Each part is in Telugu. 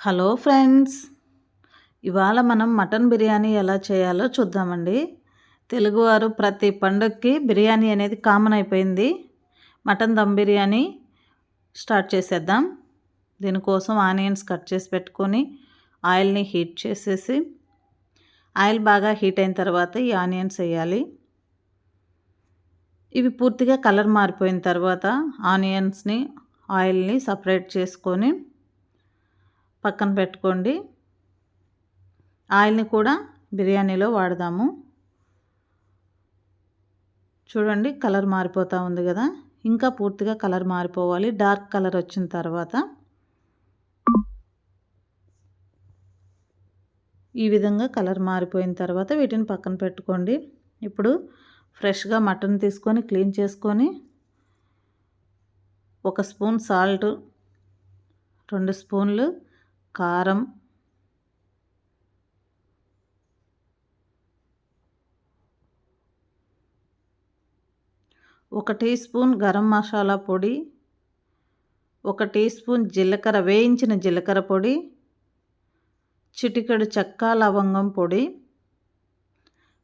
హలో ఫ్రెండ్స్ ఇవాళ మనం మటన్ బిర్యానీ ఎలా చేయాలో చూద్దామండి. తెలుగువారు ప్రతి పండుగకి బిర్యానీ అనేది కామన్ అయిపోయింది. మటన్ దమ్ బిర్యానీ స్టార్ట్ చేసేద్దాం. దీనికోసం ఆనియన్స్ కట్ చేసి పెట్టుకొని ఆయిల్ని హీట్ చేసేసి ఆయిల్ బాగా హీట్ అయిన తర్వాత ఈ ఆనియన్స్ వేయాలి. ఇవి పూర్తిగా కలర్ మారిపోయిన తర్వాత ఆనియన్స్ని ఆయిల్ని సపరేట్ చేసుకొని పక్కన పెట్టుకోండి. ఆయిల్ని కూడా బిర్యానీలో వాడదాము. చూడండి కలర్ మారిపోతూ ఉంది కదా. ఇంకా పూర్తిగా కలర్ మారిపోవాలి. డార్క్ కలర్ వచ్చిన తర్వాత ఈ విధంగా కలర్ మారిపోయిన తర్వాత వీటిని పక్కన పెట్టుకోండి. ఇప్పుడు ఫ్రెష్గా మటన్ తీసుకొని క్లీన్ చేసుకొని ఒక స్పూన్ సాల్ట్ రెండు స్పూన్లు కారం. ఒక టీ స్పూన్ గరం మసాలా పొడి. ఒక టీ స్పూన్ జీలకర్ర వేయించిన జీలకర్ర పొడి. చిటికెడు చెక్క లవంగం పొడి.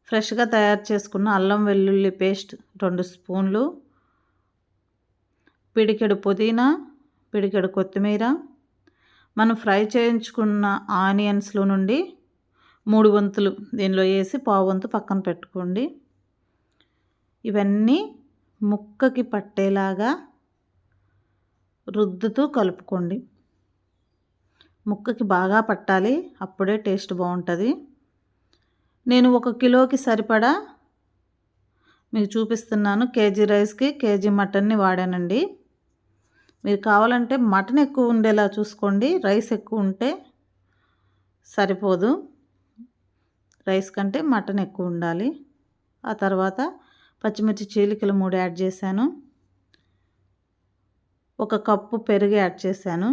ఫ్రెష్గా తయారు చేసుకున్న అల్లం వెల్లుల్లి పేస్ట్ రెండు స్పూన్లు. పిడికెడు పుదీనా పిడికెడు కొత్తిమీర. మనం ఫ్రై చేయించుకున్న ఆనియన్స్లో నుండి మూడు వంతులు దీనిలో వేసి పావు వంతు పక్కన పెట్టుకోండి. ఇవన్నీ ముక్కకి పట్టేలాగా రుద్దుతూ కలుపుకోండి. ముక్కకి బాగా పట్టాలి అప్పుడే టేస్ట్ బాగుంటుంది. నేను ఒక కిలోకి సరిపడా మీకు చూపిస్తున్నాను కేజీ రైస్కి కేజీ మటన్ని వాడానండి. మీరు కావాలంటే మటన్ ఎక్కువ ఉండేలా చూసుకోండి రైస్ ఎక్కువ ఉంటే సరిపోదు. రైస్ కంటే మటన్ ఎక్కువ ఉండాలి. ఆ తర్వాత పచ్చిమిర్చి చీలికలు మూడు యాడ్ చేశాను. ఒక కప్పు పెరుగు యాడ్ చేశాను.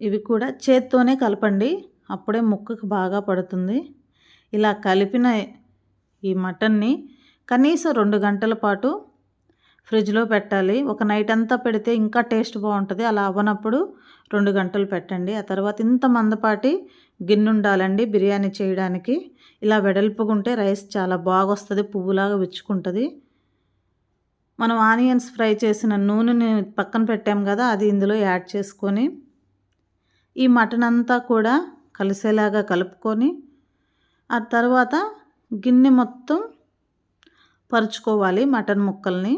ఇవి కూడా చేత్తోనే కలపండి. అప్పుడే ముక్కకు బాగా పడుతుంది. ఇలా కలిపిన ఈ మటన్ని కనీసం రెండు గంటల పాటు ఫ్రిడ్జ్లో పెట్టాలి. ఒక నైట్ అంతా పెడితే ఇంకా టేస్ట్ బాగుంటుంది. అలా అవ్వనప్పుడు రెండు గంటలు పెట్టండి. ఆ తర్వాత ఇంత మందపాటి గిన్నె ఉండాలండి బిర్యానీ చేయడానికి. ఇలా వెడల్పుకుంటే రైస్ చాలా బాగా వస్తుంది పువ్వులాగా విచ్చుకుంటుంది. మనం ఆనియన్స్ ఫ్రై చేసిన నూనెని పక్కన పెట్టాం కదా అది ఇందులో యాడ్ చేసుకొని ఈ మటన్ అంతా కూడా కలిసేలాగా కలుపుకొని ఆ తర్వాత గిన్నె మొత్తం పరుచుకోవాలి మటన్ ముక్కల్ని.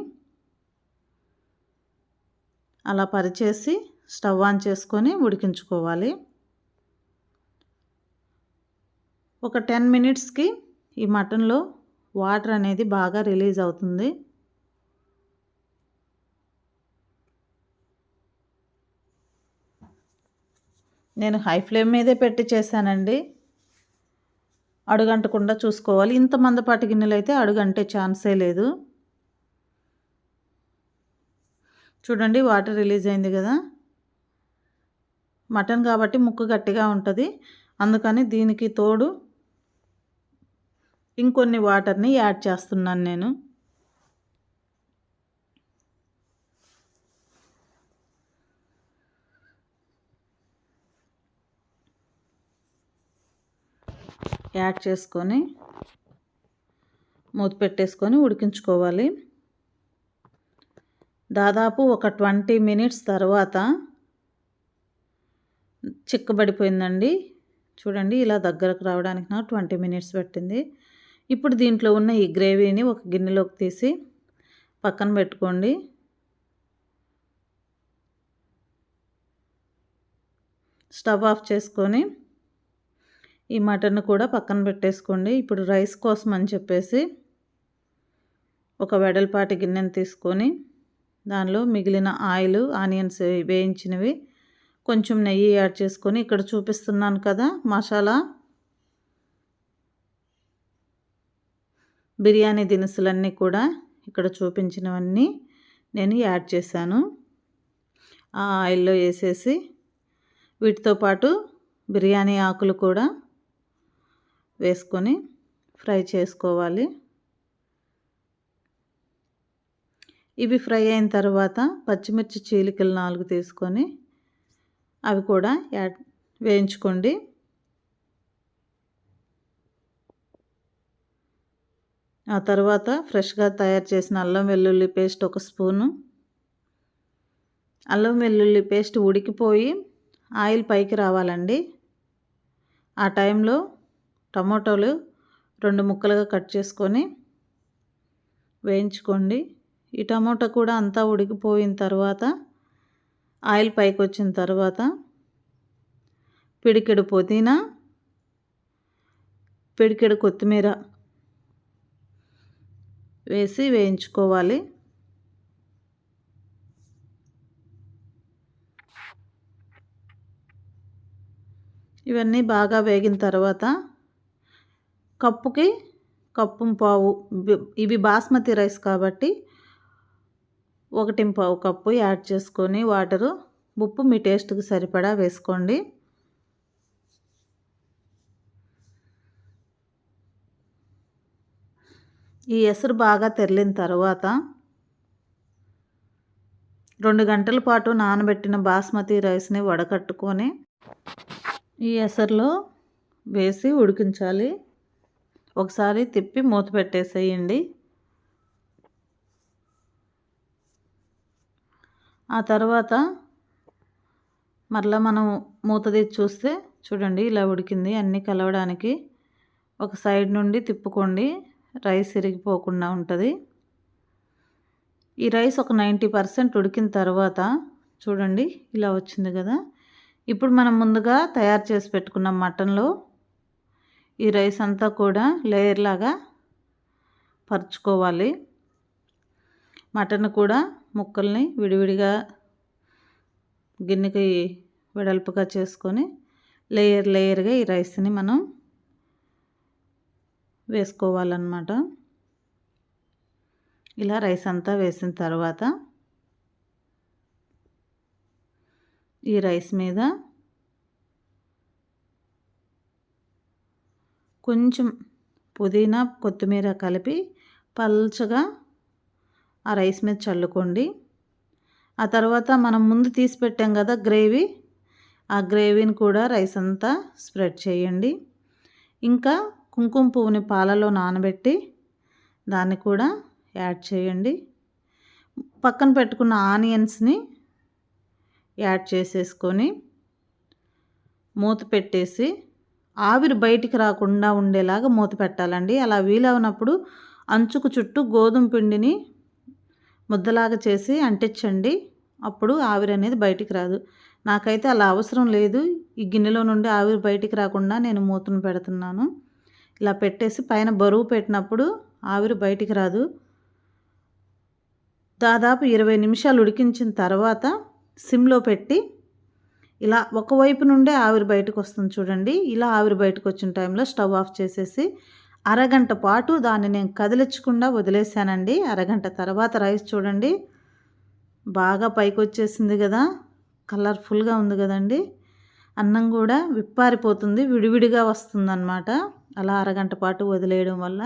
అలా పరిచేసి స్టవ్ ఆన్ చేసుకొని ఉడికించుకోవాలి. ఒక టెన్ మినిట్స్కి ఈ మటన్లో వాటర్ అనేది బాగా రిలీజ్ అవుతుంది. నేను హై ఫ్లేమ్ మీదే పెట్టి చేశానండి. అడుగంటకుండా చూసుకోవాలి. ఇంత మందపాటి గిన్నెలు అయితే అడుగంటే ఛాన్సే లేదు. చూడండి వాటర్ రిలీజ్ అయింది కదా. మటన్ కాబట్టి ముక్కు గట్టిగా ఉంటుంది. అందుకని దీనికి తోడు ఇంకొన్ని వాటర్ని యాడ్ చేస్తున్నాను నేను. యాడ్ చేసుకొని మూత పెట్టేసుకొని ఉడికించుకోవాలి. దాదాపు ఒక ట్వంటీ మినిట్స్ తర్వాత చిక్కబడిపోయిందండి. చూడండి ఇలా దగ్గరకు రావడానికి నాకు ట్వంటీ మినిట్స్ పెట్టింది. ఇప్పుడు దీంట్లో ఉన్న ఈ గ్రేవీని ఒక గిన్నెలోకి తీసి పక్కన పెట్టుకోండి. స్టవ్ ఆఫ్ చేసుకొని ఈ మటన్ కూడా పక్కన పెట్టేసుకోండి. ఇప్పుడు రైస్ కోసం అని చెప్పేసి ఒక వెడల్పాటి గిన్నెను తీసుకొని దానిలో మిగిలిన ఆయిల్ ఆనియన్స్ వేయించినవి కొంచెం నెయ్యి యాడ్ చేసుకొని ఇక్కడ చూపిస్తున్నాను కదా మసాలా. బిర్యానీ దినుసులన్నీ కూడా ఇక్కడ చూపించినవన్నీ నేను యాడ్ చేశాను. ఆ ఆయిల్లో వేసేసి వీటితో పాటు బిర్యానీ ఆకులు కూడా వేసుకొని ఫ్రై చేసుకోవాలి. ఇవి ఫ్రై అయిన తర్వాత పచ్చిమిర్చి చీలికలు నాలుగు తీసుకొని అవి కూడా యాడ్ వేయించుకోండి. ఆ తర్వాత ఫ్రెష్గా తయారు చేసిన అల్లం వెల్లుల్లి పేస్ట్ ఒక స్పూను. అల్లం వెల్లుల్లి పేస్ట్ ఉడికిపోయి ఆయిల్ పైకి రావాలండి. ఆ టైంలో టమాటోలు రెండు ముక్కలుగా కట్ చేసుకొని వేయించుకోండి. ఈ టమాటా కూడా అంతా ఉడికిపోయిన తర్వాత ఆయిల్ పైకి వచ్చిన తర్వాత పిడికెడు పుదీనా పిడికెడు కొత్తిమీర వేసి వేయించుకోవాలి. ఇవన్నీ బాగా వేగిన తర్వాత కప్పుకి కప్పు పావు. ఇవి బాస్మతి రైస్ కాబట్టి ఒకటి పావు కప్పు యాడ్ చేసుకొని వాటరు ఉప్పు మీ టేస్ట్కి సరిపడా వేసుకోండి. ఈ ఎసురు బాగా తెరిలిన తర్వాత రెండు గంటల పాటు నానబెట్టిన బాస్మతి రైస్ని వడకట్టుకొని ఈ ఎసరులో వేసి ఉడికించాలి. ఒకసారి తిప్పి మూత పెట్టేసేయండి. ఆ తర్వాత మరలా మనం మూత తీసి చూస్తే చూడండి ఇలా ఉడికింది. అన్నీ కలవడానికి ఒక సైడ్ నుండి తిప్పుకోండి. రైస్ ఇరిగిపోకుండా ఉంటుంది. ఈ రైస్ ఒక నైంటీ పర్సెంట్ ఉడికిన తర్వాత చూడండి ఇలా వచ్చింది కదా. ఇప్పుడు మనం ముందుగా తయారు చేసి పెట్టుకున్న మటన్లో ఈ రైస్ అంతా కూడా లేయర్ లాగా పరుచుకోవాలి. మటన్ కూడా ముక్కల్ని విడివిడిగా గిన్నెకి వెడల్పుగా చేసుకొని లేయర్ లేయర్గా ఈ రైస్ని మనం వేసుకోవాలన్నమాట. ఇలా రైస్ అంతా వేసిన తర్వాత ఈ రైస్ మీద కొంచెం పుదీనా కొత్తిమీర కలిపి పల్చగా ఆ రైస్ మీద చల్లుకోండి. ఆ తర్వాత మనం ముందు తీసి పెట్టాం కదా గ్రేవీ ఆ గ్రేవీని కూడా రైస్ అంతా స్ప్రెడ్ చేయండి. ఇంకా కుంకుమ పువ్వుని పాలలో నానబెట్టి దాన్ని కూడా యాడ్ చేయండి. పక్కన పెట్టుకున్న ఆనియన్స్ని యాడ్ చేసేసుకొని మూత పెట్టేసి ఆవిరి బయటికి రాకుండా ఉండేలాగా మూత పెట్టాలండి. అలా వీలవునప్పుడు అంచుకు చుట్టూ గోధుమ పిండిని ముద్దలాగా చేసి అంటించండి. అప్పుడు ఆవిరి అనేది బయటికి రాదు. నాకైతే అలా అవసరం లేదు. ఈ గిన్నెలో నుండి ఆవిరి బయటికి రాకుండా నేను మూతను పెడుతున్నాను. ఇలా పెట్టేసి పైన బరువు పెట్టినప్పుడు ఆవిరి బయటికి రాదు. దాదాపు ఇరవై నిమిషాలు ఉడికించిన తర్వాత సిమ్లో పెట్టి ఇలా ఒకవైపు నుండే ఆవిరి బయటకు వస్తుంది చూడండి. ఇలా ఆవిరి బయటకు వచ్చిన టైంలో స్టవ్ ఆఫ్ చేసేసి అరగంట పాటు దాన్ని నేను కదిలించకుండా వదిలేసానండి అరగంట తర్వాత రైస్ చూడండి. బాగా పైకి వచ్చేసింది కదా. కలర్ఫుల్గా ఉంది కదండి. అన్నం కూడా విప్పారిపోతుంది విడివిడిగా వస్తుందన్నమాట. అలా అరగంట పాటు వదిలేయడం వల్ల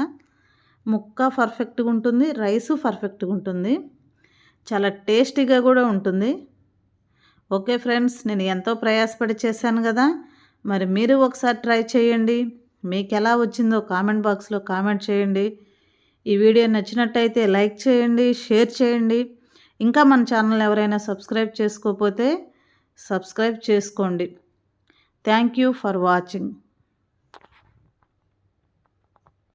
ముక్క పర్ఫెక్ట్గా ఉంటుంది రైసు పర్ఫెక్ట్గా ఉంటుంది. చాలా టేస్టీగా కూడా ఉంటుంది. ఓకే ఫ్రెండ్స్ నేను ఎంతో ప్రయాసపడి చేశాను కదా. మరి మీరు ఒకసారి ట్రై చేయండి. మీకు ఎలా వచ్చిందో కామెంట్ బాక్స్లో కామెంట్ చేయండి. ఈ వీడియో నచ్చినట్టయితే లైక్ చేయండి షేర్ చేయండి. ఇంకా మన ఛానల్ ఎవరైనా సబ్స్క్రైబ్ చేసుకోకపోతే సబ్స్క్రైబ్ చేసుకోండి. Thank you for watching.